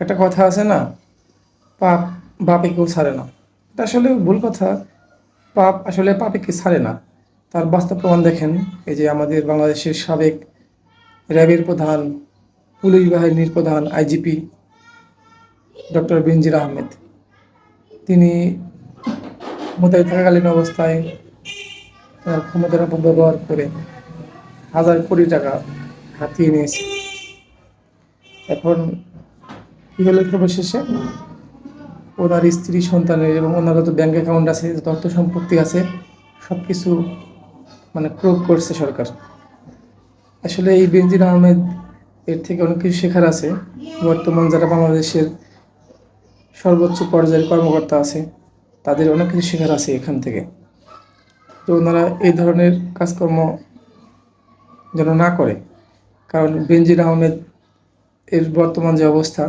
একটা কথা আছে না, পাপ বাপে কেউ ছাড়ে না। এটা আসলে ভুল কথা। পাপ আসলে পাপে কেউ ছাড়ে না। তার বাস্তব প্রমাণ দেখেন, এই যে আমাদের বাংলাদেশের সাবেক র্যাবের প্রধান, পুলিশ বাহিনীর প্রধান আইজিপি ডক্টর বেনজির আহমেদ। তিনি ক্ষমতায় থাকাকালীন অবস্থায় তার ক্ষমতার অপব্যবহার করে হাজার কোটি টাকা হাতিয়ে নিয়েছে। এখন কি শেষে ওনার স্ত্রী, সন্তানের এবং ওনার যত ব্যাঙ্ক অ্যাকাউন্ট আছে যত অর্থ সম্পত্তি আছে সব কিছু মানে প্রয়োগ করছে সরকার। আসলে এই বেনজির আহমেদ এর থেকে অনেক কিছু শেখার আছে। বর্তমান যারা বাংলাদেশের সর্বোচ্চ পর্যায়ের কর্মকর্তা আছে, তাদের অনেক কিছু শেখার আছে এখান থেকে। তো ওনারা এই ধরনের কাজকর্ম যেন না করে, কারণ বেনজির আহমেদ এর বর্তমান যে অবস্থা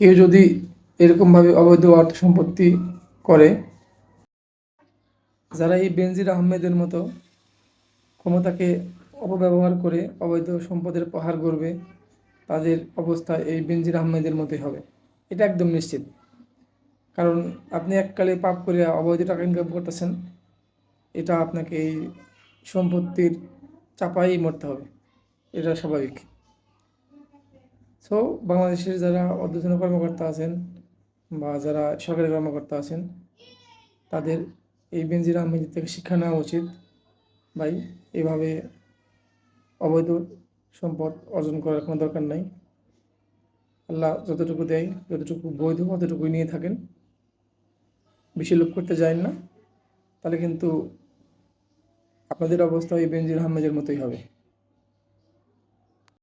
কেউ যদি এরকমভাবে অবৈধ অর্থ সম্পত্তি করে, যারা এই বেনজির আহমেদের মতো ক্ষমতাকে অপব্যবহার করে অবৈধ সম্পদের পাহাড় গড়বে, তাদের অবস্থা এই বেনজির আহমেদের মতোই হবে। এটা একদম নিশ্চিত। কারণ আপনি এককালে পাপ করে অবৈধ টাকা ইনকাম করতেছেন, এটা আপনাকে এই সম্পত্তির চাপাই মরতে হবে। এটা স্বাভাবিক। সো বাংলাদেশের যারা অর্ধজন কর্মকর্তা আছেন বা যারা সরকারি কর্মকর্তা আছেন, তাদের এই বেনজির আহমেদ থেকে শিক্ষা নেওয়া উচিত। ভাই, এভাবে অবৈধ সম্পদ অর্জন করার কোনো দরকার নাই। আল্লাহ যতটুকু দেয়, যতটুকু বৈধ ততটুকুই নিয়ে থাকেন। বেশি লোক করতে যায় না। তাহলে কিন্তু আপনাদের অবস্থা এই বেনজির আহমেদের মতোই হবে।